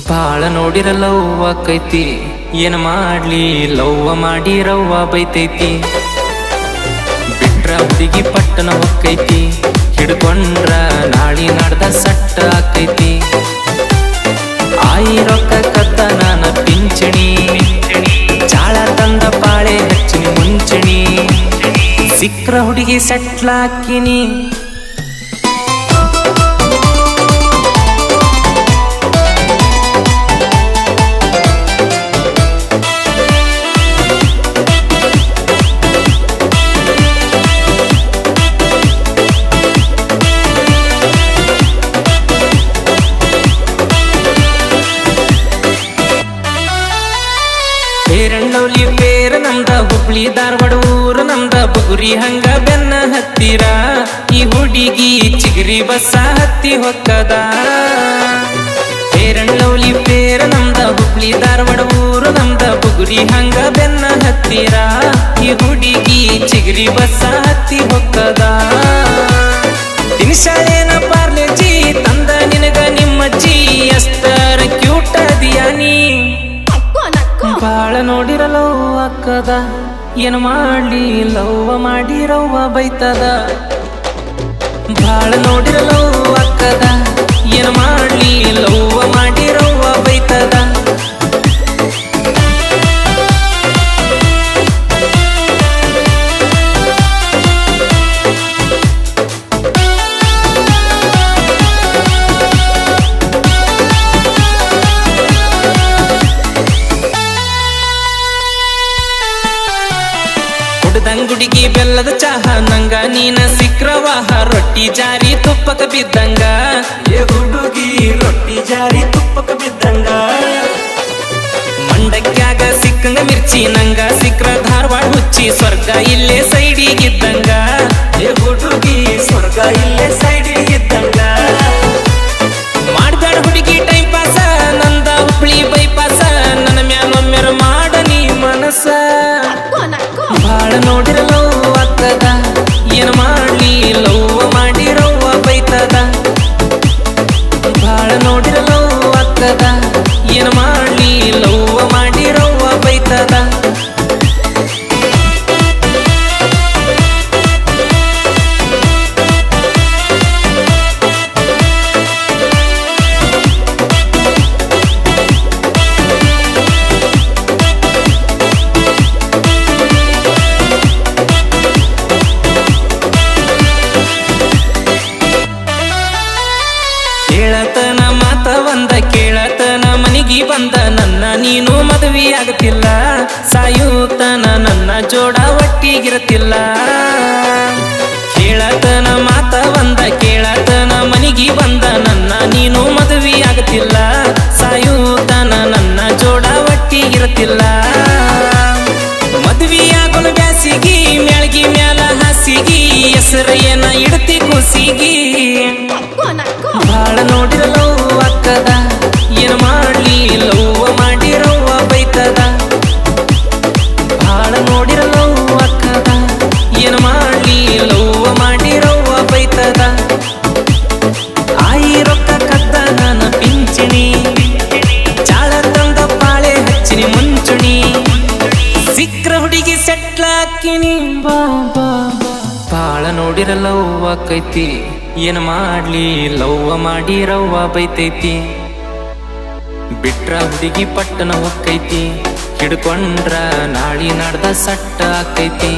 ಬಾಳ ನೋಡಿರ ಲವ್ವ ಕೈತಿ, ಏನ್ ಮಾಡ್ಲಿ? ಲವ್ವ ಮಾಡಿ ರವ್ವ ಬೈತೈತಿ. ಬಿಟ್ರ ಹುಡುಗಿ ಪಟ್ಟಣ ಹೊಕ್ಕೈತಿ ಹಿಡ್ಕೊಂಡ್ರ ನಾಳಿ ನಡ್ದ ಸಟ್ಟ ಆಕೈತಿ. ಆಯಿ ರೊಕ್ಕ ಕತ್ತ ನಾನ ಪಿಂಚಣಿ, ಚಾಳ ತಂದ ಪಾಳೆ ಹಚ್ಚಿನಿ ಮುಂಚಣಿ. ಸಿಕ್ರ ಹುಡುಗಿ ಸಟ್ಲಾಕಿನಿ ಹುಬ್ಳಿ ಧಾರವಾಡ ಊರು ನಮ್ದ ಬುಗುರಿ ಹಂಗ ಬೆನ್ನ ಹತ್ತಿರ. ಈ ಹುಡುಗಿ ಚಿಗರಿ ಬಸ್ಸ ಹತ್ತಿ ಹೊಕ್ಕದ. ಪೇರಣ್ಣವ್ಲಿ ಪೇರ ನಮ್ದ ಹುಬ್ಳಿ ಧಾರವಾಡ ಊರು ನಮ್ದ ಬುಗುರಿ ಹಂಗ ಬೆನ್ನ ಹತ್ತಿರ. ಈ ಹುಡುಗಿ ಚಿಗರಿ ಬಸ್ಸ ಹತ್ತಿ ಹೊಕ್ಕದ. ತಿನ್ಸಾಳೇನ ಬಾಳ ನೋಡಿರಲವ್ ಅಕ್ಕದ. ಏನು ಮಾಡ್ಲಿ ಲವ್ವ ಮಾಡಿರವ್ವ ಬೈತದ. ಬಾಳ ನೋಡಿರಲವ್ ಅಕ್ಕದ. ಏನು ಮಾಡ್ಲಿ ಲವ್ವ ಬೆಲ್ಲದ ಚಹ ನಂಗ ನೀನ ಸಿಕ್ರವಾಹ ರೊಟ್ಟಿ ಜಾರಿ ತುಪ್ಪಕ ಬಿದ್ದಂಗ. ಏ ಹುಡುಗಿ ರೊಟ್ಟಿ ಜಾರಿ ತುಪ್ಪಕ ಬಿದ್ದಂಗ. ಮಂಡಕ್ಯಾಗ ಸಿಕ್ಕಂಗ ಮಿರ್ಚಿ ನಂಗ ಸಿಕ್ರ ಧಾರವಾಡ ಹುಚ್ಚಿ ಸ್ವರ್ಗ ಇಲ್ಲೇ ಸೈಡಿಗಿದ್ದಂಗ. ಏ ಹುಡುಗಿ ಸ್ವರ್ಗ ಇಲ್ಲೇ ಏನ್ ಮಾಡಿ ರವ್ವ ಬೈತದ. ಭಾಳ ನೋಡಿರಲೋ ಅಕ್ಕದ. ಆಗತಿಲ್ಲ ಸಾಯುತನ ನನ್ನ ಜೋಡ ಒಟ್ಟಿಗಿರುತ್ತಿಲ್ಲ. ಕೇಳತನ ಮಾತ ಬಂದ ಕೇಳತನ ಮನಿಗಿ ಬಂದ ನನ್ನ ನೀನು ಮದುವೆ ಸಾಯುತ್ತನ ಸಾಯುತನ ನನ್ನ ಜೋಡ ಒಟ್ಟಿಗಿರುತ್ತಿಲ್ಲ. ಮದುವೆಯಾಗಲು ಬ್ಯಾಸಿಗಿ ಮ್ಯಾಳ್ಗಿ ಮ್ಯಾಲ ಹಸಿಗಿ ಹೆಸರು ಏನ ಇಡ್ತಿ ಕುಸಿಗಿ. ಬಾಳ ನೋಡಿರಲು ಅಕ್ಕದ. ಬಾಳ ನೋಡಿರಲೋ ಅಕ್ಕದ? ಏನು ಮಾಡ್ಲಿ ಲವ್ವ ಮಾಡಿ ರವ್ವ ಬೈತದ? ಆಯಿ ರೊಕ್ಕ ಕದ್ದ ನನ್ನ ಪಿಂಚಣಿ. ಚಾಳ ತಂದ ಪಾಳೆ ಹಚ್ಚಿನಿ ಮುಂಚುಣಿ. ಸಿಕ್ರ ಹುಡುಗಿ ಬಾ ಬಾ ಬಾ. ಬಾಳ ನೋಡಿರಲವ್ವ ಕೈತಿ. ಏನು ಮಾಡ್ಲಿ ಲವ್ವ ಮಾಡಿ ರವ್ವ ಬೈತೈತಿ. ಬಿಟ್ರ ಹುಡುಗಿ ಪಟ್ಟಣ ಹೊಕ್ಕೈತಿ ಹಿಡ್ಕೊಂಡ್ರ ನಾಳಿ ನಡ್ದ ಸಟ್ಟ ಆಕೈತಿ.